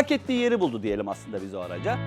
hak ettiği yeri buldu diyelim aslında biz o araca.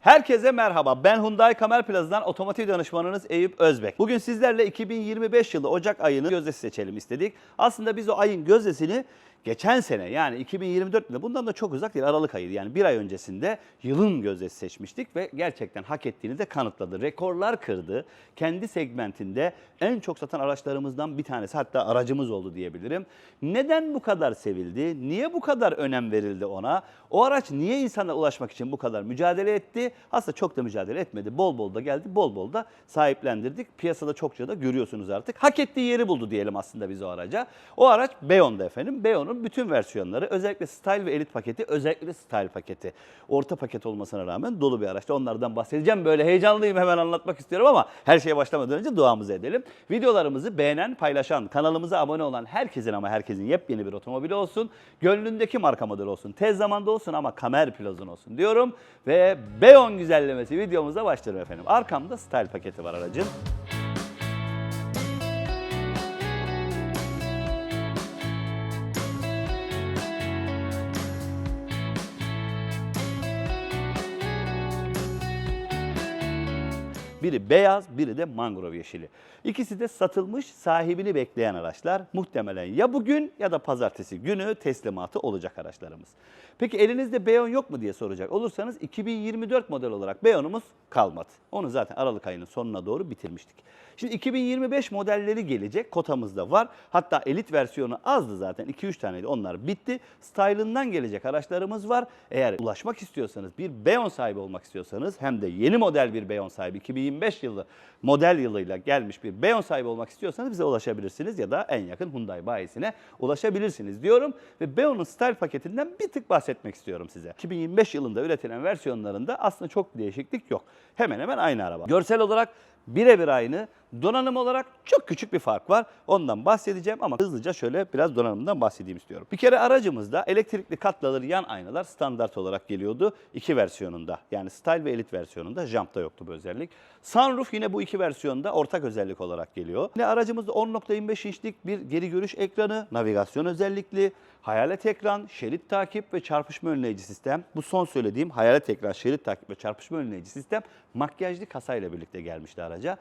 Herkese merhaba. Ben Hyundai Kamer Plaza'dan otomotiv danışmanınız Eyüp Özbek. Bugün sizlerle 2025 yılı Ocak ayının gözdesi seçelim istedik. Aslında biz o ayın gözdesini geçen sene yani 2024 yılında bundan da çok uzak değil Aralık ayıydı. Yani bir ay öncesinde yılın gözdesi seçmiştik ve gerçekten hak ettiğini de kanıtladı. Rekorlar kırdı. Kendi segmentinde en çok satan araçlarımızdan bir tanesi hatta aracımız oldu diyebilirim. Neden bu kadar sevildi? Niye bu kadar önem verildi ona? O araç niye insana ulaşmak için bu kadar mücadele etti? Aslında çok da mücadele etmedi. Bol bol da geldi, bol bol da sahiplendirdik. Piyasada çokça da görüyorsunuz artık. Hak ettiği yeri buldu diyelim aslında biz o araca. O araç Beyon'da efendim. Beyon'un bütün versiyonları özellikle Style ve Elite paketi, özellikle Style paketi. Orta paket olmasına rağmen dolu bir araçta. Onlardan bahsedeceğim. Böyle heyecanlıyım hemen anlatmak istiyorum ama her şeye başlamadan önce duamızı edelim. Videolarımızı beğenen, paylaşan, kanalımıza abone olan herkesin ama herkesin yepyeni bir otomobili olsun. Gönlündeki marka model olsun. Tez zamanda olsun ama kamer plazın olsun diyorum. Ve Beyon güzellemesi videomuza başlıyorum efendim. Arkamda Style paketi var aracın. Biri beyaz, biri de mangrove yeşili. İkisi de satılmış, sahibini bekleyen araçlar. Muhtemelen ya bugün ya da pazartesi günü teslimatı olacak araçlarımız. Peki elinizde Beyon yok mu diye soracak olursanız 2024 model olarak Beyon'umuz kalmadı. Onu zaten Aralık ayının sonuna doğru bitirmiştik. Şimdi 2025 modelleri gelecek. Kotamızda var. Hatta elit versiyonu azdı zaten. 2-3 taneydi. Onlar bitti. Style'ından gelecek araçlarımız var. Eğer ulaşmak istiyorsanız, bir Beyon sahibi olmak istiyorsanız hem de yeni model bir Beyon sahibi 2025 yılı model yılıyla gelmiş bir Beyon sahibi olmak istiyorsanız bize ulaşabilirsiniz ya da en yakın Hyundai bayisine ulaşabilirsiniz diyorum. Ve Beyon'un Style paketinden bir tık bahsetmek istiyorum size. 2025 yılında üretilen versiyonlarında aslında çok bir değişiklik yok. Hemen hemen aynı araba. Görsel olarak birebir aynı. Donanım olarak çok küçük bir fark var. Ondan bahsedeceğim ama hızlıca şöyle biraz donanımdan bahsedeyim istiyorum. Bir kere aracımızda elektrikli katlanır yan aynalar standart olarak geliyordu. iki versiyonunda yani Style ve Elite versiyonunda. Jump'ta yoktu bu özellik. Sunroof yine bu iki versiyonda ortak özellik olarak geliyor. Yine aracımızda 10.25 inçlik bir geri görüş ekranı, navigasyon özellikli, hayalet ekran, şerit takip ve çarpışma önleyici sistem. Bu son söylediğim hayalet ekran, şerit takip ve çarpışma önleyici sistem makyajlı kasayla birlikte gelmişti araca.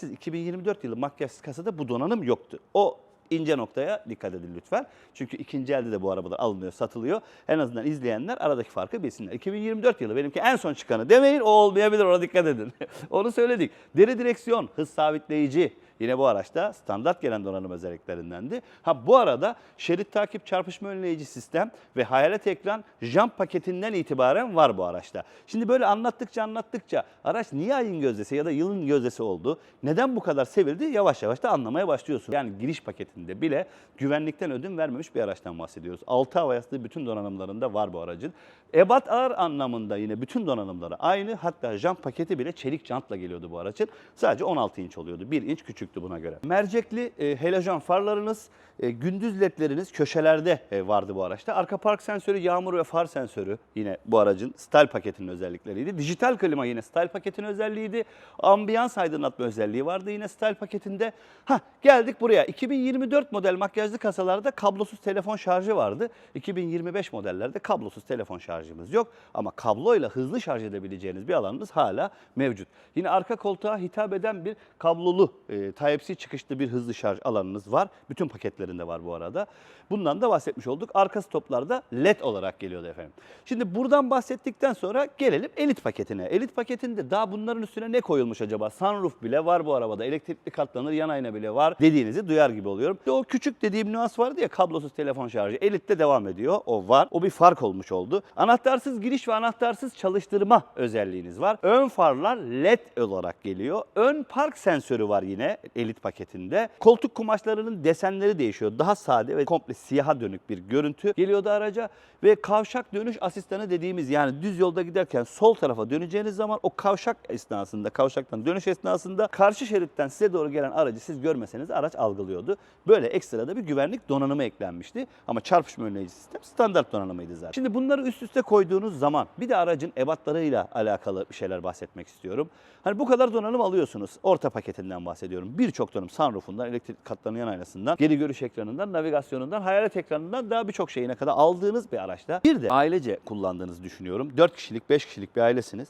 Makyajsız 2024 yılı makyajsız kasada bu donanım yoktu. O ince noktaya dikkat edin lütfen. Çünkü ikinci elde de bu arabalar alınıyor, satılıyor. En azından izleyenler aradaki farkı bilsinler. 2024 yılı benimki en son çıkanı demeyin o olmayabilir ona dikkat edin. Onu söyledik. Deri direksiyon, hız sabitleyici, Yine bu araçta standart gelen donanım özelliklerindendi. Ha bu arada şerit takip çarpışma önleyici sistem ve hayalet ekran jump paketinden itibaren var bu araçta. Şimdi böyle anlattıkça anlattıkça araç niye ayın gözdesi ya da yılın gözdesi oldu? Neden bu kadar sevildi? Yavaş yavaş da anlamaya başlıyorsun. Yani giriş paketinde bile güvenlikten ödün vermemiş bir araçtan bahsediyoruz. 6 hava yastığı bütün donanımlarında var bu aracın. Ebat ağır anlamında yine bütün donanımları aynı. Hatta jant paketi bile çelik jantla geliyordu bu aracın. Sadece 16 inç oluyordu. 1 inç küçüktü buna göre. Mercekli e, halojen farlarınız, e, gündüz ledleriniz köşelerde e, vardı bu araçta. Arka park sensörü, yağmur ve far sensörü yine bu aracın style paketinin özellikleriydi. Dijital klima yine style paketinin özelliğiydi. Ambiyans aydınlatma özelliği vardı yine style paketinde. Ha geldik buraya. 2024 model makyajlı kasalarda kablosuz telefon şarjı vardı. 2025 modellerde kablosuz telefon şarjımız yok. Ama kabloyla hızlı şarj edebileceğiniz bir alanımız hala mevcut. Yine arka koltuğa hitap eden bir kablolu e, Type-C çıkışlı bir hızlı şarj alanınız var. Bütün paketlerinde var bu arada. Bundan da bahsetmiş olduk. Arka stoplarda LED olarak geliyordu efendim. Şimdi buradan bahsettikten sonra gelelim elit paketine. Elit paketinde daha bunların üstüne ne koyulmuş acaba? Sunroof bile var bu arabada. Elektrikli katlanır yan ayna bile var dediğinizi duyar gibi oluyorum. İşte o küçük dediğim nüans vardı ya kablosuz telefon şarjı. Elit'te devam ediyor. O var. O bir fark olmuş oldu. Anahtarsız giriş ve anahtarsız çalıştırma özelliğiniz var. Ön farlar LED olarak geliyor. Ön park sensörü var yine elit paketinde. Koltuk kumaşlarının desenleri değişiyor. Daha sade ve komple siyaha dönük bir görüntü geliyordu araca. Ve kavşak dönüş asistanı dediğimiz yani düz yolda giderken sol tarafa döneceğiniz zaman o kavşak esnasında, kavşaktan dönüş esnasında karşı şeritten size doğru gelen aracı siz görmeseniz araç algılıyordu. Böyle ekstra da bir güvenlik donanımı eklenmişti. Ama çarpışma önleyici sistem standart donanımıydı zaten. Şimdi bunları üst üste koyduğunuz zaman bir de aracın ebatlarıyla alakalı bir şeyler bahsetmek istiyorum. Hani bu kadar donanım alıyorsunuz. Orta paketinden bahsediyorum. Ekranından, birçok donanım sunroofundan, elektrik katlarının yan aynasından, geri görüş ekranından, navigasyonundan, hayalet ekranından daha birçok şeyine kadar aldığınız bir araçta. Bir de ailece kullandığınızı düşünüyorum. 4 kişilik, 5 kişilik bir ailesiniz.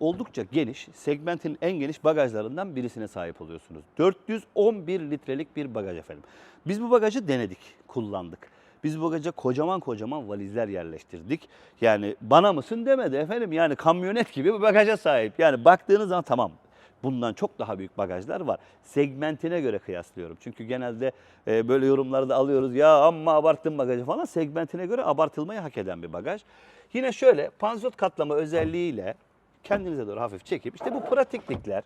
Oldukça geniş, segmentin en geniş bagajlarından birisine sahip oluyorsunuz. 411 litrelik bir bagaj efendim. Biz bu bagajı denedik, kullandık. Biz bu bagaja kocaman kocaman valizler yerleştirdik. Yani bana mısın demedi efendim. Yani kamyonet gibi bir bagaja sahip. Yani baktığınız zaman tamam bundan çok daha büyük bagajlar var. Segmentine göre kıyaslıyorum. Çünkü genelde e, böyle yorumlarda alıyoruz ya amma abarttın bagajı falan. Segmentine göre abartılmayı hak eden bir bagaj. Yine şöyle panzot katlama özelliğiyle kendinize doğru hafif çekip işte bu pratiklikler,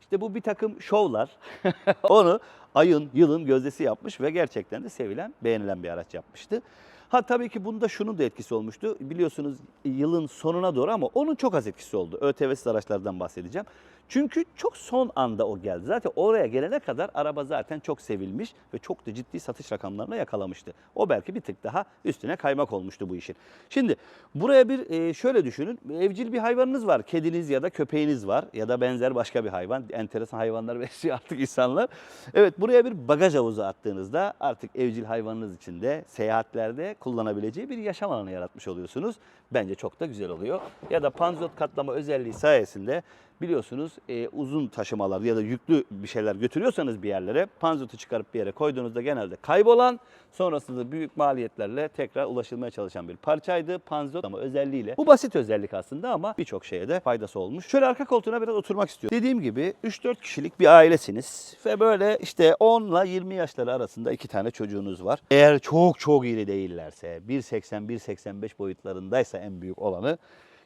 işte bu bir takım şovlar onu ayın, yılın gözdesi yapmış ve gerçekten de sevilen, beğenilen bir araç yapmıştı. Ha tabii ki bunda şunun da etkisi olmuştu. Biliyorsunuz yılın sonuna doğru ama onun çok az etkisi oldu. ÖTV'siz araçlardan bahsedeceğim. Çünkü çok son anda o geldi. Zaten oraya gelene kadar araba zaten çok sevilmiş ve çok da ciddi satış rakamlarına yakalamıştı. O belki bir tık daha üstüne kaymak olmuştu bu işin. Şimdi buraya bir e, şöyle düşünün. Evcil bir hayvanınız var. Kediniz ya da köpeğiniz var ya da benzer başka bir hayvan. Enteresan hayvanlar besliyor artık insanlar. Evet buraya bir bagaj havuzu attığınızda artık evcil hayvanınız için de seyahatlerde kullanabileceği bir yaşam alanı yaratmış oluyorsunuz. Bence çok da güzel oluyor. Ya da panzot katlama özelliği sayesinde biliyorsunuz e, uzun taşımalar ya da yüklü bir şeyler götürüyorsanız bir yerlere panzotu çıkarıp bir yere koyduğunuzda genelde kaybolan sonrasında büyük maliyetlerle tekrar ulaşılmaya çalışan bir parçaydı panzot ama özelliğiyle. Bu basit özellik aslında ama birçok şeye de faydası olmuş. Şöyle arka koltuğuna biraz oturmak istiyorum. Dediğim gibi 3-4 kişilik bir ailesiniz ve böyle işte 10 ile 20 yaşları arasında iki tane çocuğunuz var. Eğer çok çok iri değillerse 1.80-1.85 boyutlarındaysa en büyük olanı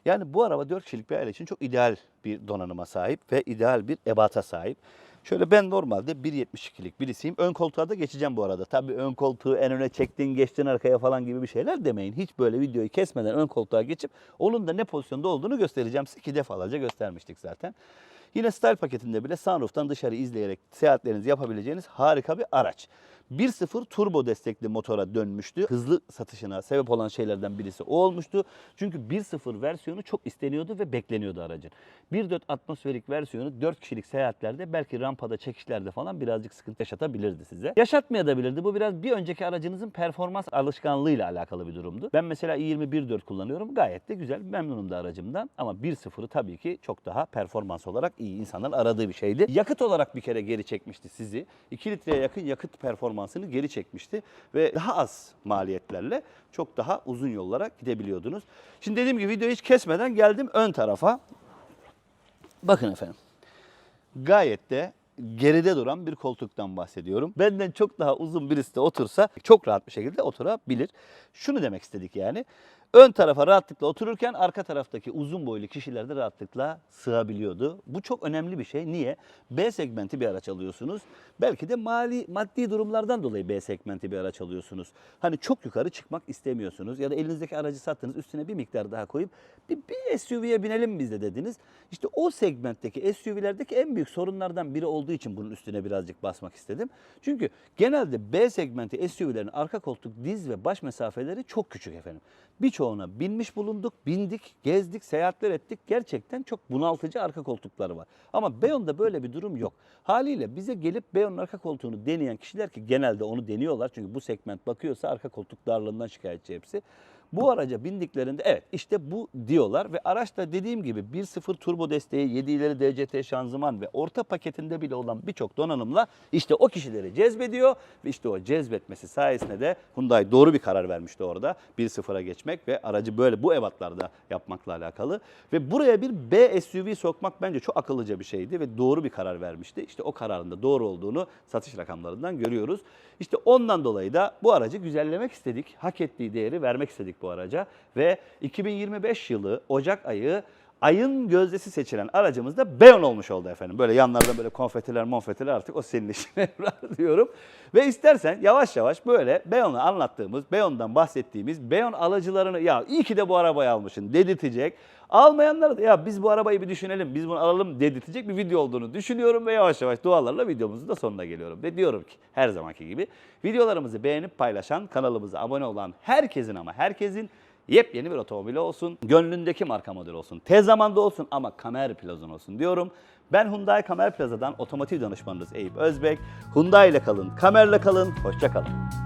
yani bu araba 4 kişilik bir aile için çok ideal bir donanıma sahip ve ideal bir ebata sahip. Şöyle ben normalde 1.72'lik birisiyim. Ön koltuğa da geçeceğim bu arada. Tabii ön koltuğu en öne çektin, geçtin arkaya falan gibi bir şeyler demeyin. Hiç böyle videoyu kesmeden ön koltuğa geçip onun da ne pozisyonda olduğunu göstereceğim. Size iki defalarca göstermiştik zaten. Yine style paketinde bile sunroof'tan dışarı izleyerek seyahatlerinizi yapabileceğiniz harika bir araç. 1.0 turbo destekli motora dönmüştü. Hızlı satışına sebep olan şeylerden birisi o olmuştu. Çünkü 1.0 versiyonu çok isteniyordu ve bekleniyordu aracın. 1.4 atmosferik versiyonu 4 kişilik seyahatlerde belki rampada çekişlerde falan birazcık sıkıntı yaşatabilirdi size. Yaşatmayabilirdi. Bu biraz bir önceki aracınızın performans alışkanlığıyla alakalı bir durumdu. Ben mesela i20 1.4 kullanıyorum. Gayet de güzel. Memnunum da aracımdan. Ama 1.0'ı tabii ki çok daha performans olarak iyi insanların aradığı bir şeydi. Yakıt olarak bir kere geri çekmişti sizi. 2 litreye yakın yakıt performansını geri çekmişti ve daha az maliyetlerle çok daha uzun yollara gidebiliyordunuz. Şimdi dediğim gibi videoyu hiç kesmeden geldim ön tarafa. Bakın efendim. Gayet de geride duran bir koltuktan bahsediyorum. Benden çok daha uzun birisi de otursa çok rahat bir şekilde oturabilir. Şunu demek istedik yani. Ön tarafa rahatlıkla otururken arka taraftaki uzun boylu kişiler de rahatlıkla sığabiliyordu. Bu çok önemli bir şey. Niye? B segmenti bir araç alıyorsunuz. Belki de mali maddi durumlardan dolayı B segmenti bir araç alıyorsunuz. Hani çok yukarı çıkmak istemiyorsunuz ya da elinizdeki aracı sattınız üstüne bir miktar daha koyup bir, bir SUV'ye binelim biz de dediniz. İşte o segmentteki SUV'lerdeki en büyük sorunlardan biri olduğu için bunun üstüne birazcık basmak istedim. Çünkü genelde B segmenti SUV'lerin arka koltuk, diz ve baş mesafeleri çok küçük efendim. Birçoğuna binmiş bulunduk, bindik, gezdik, seyahatler ettik. Gerçekten çok bunaltıcı arka koltukları var. Ama Beyon'da böyle bir durum yok. Haliyle bize gelip Beyon'un arka koltuğunu deneyen kişiler ki genelde onu deniyorlar. Çünkü bu segment bakıyorsa arka koltuk darlığından şikayetçi hepsi. Bu araca bindiklerinde evet işte bu diyorlar ve araçta dediğim gibi 1.0 turbo desteği, 7 ileri DCT şanzıman ve orta paketinde bile olan birçok donanımla işte o kişileri cezbediyor ve işte o cezbetmesi sayesinde de Hyundai doğru bir karar vermişti orada 1.0'a geçmek ve aracı böyle bu ebatlarda yapmakla alakalı ve buraya bir B SUV sokmak bence çok akıllıca bir şeydi ve doğru bir karar vermişti. İşte o kararın da doğru olduğunu satış rakamlarından görüyoruz. İşte ondan dolayı da bu aracı güzellemek istedik. Hak ettiği değeri vermek istedik bu araca ve 2025 yılı Ocak ayı ayın gözdesi seçilen aracımız da Beyon olmuş oldu efendim. Böyle yanlarda böyle konfetiler monfetiler artık o senin işin Emrah diyorum. Ve istersen yavaş yavaş böyle Beyon'u anlattığımız, Beyon'dan bahsettiğimiz Beyon alıcılarını ya iyi ki de bu arabayı almışsın dedirtecek. Almayanlar da ya biz bu arabayı bir düşünelim, biz bunu alalım dedirtecek bir video olduğunu düşünüyorum ve yavaş yavaş dualarla videomuzun da sonuna geliyorum. Ve diyorum ki her zamanki gibi videolarımızı beğenip paylaşan, kanalımıza abone olan herkesin ama herkesin Yepyeni bir otomobil olsun, gönlündeki marka model olsun, tez zamanda olsun ama Kamer Plaza'nın olsun diyorum. Ben Hyundai Kamer Plaza'dan otomotiv danışmanınız Eyüp Özbek. Hyundai ile kalın, Kamer'le kalın, hoşça kalın.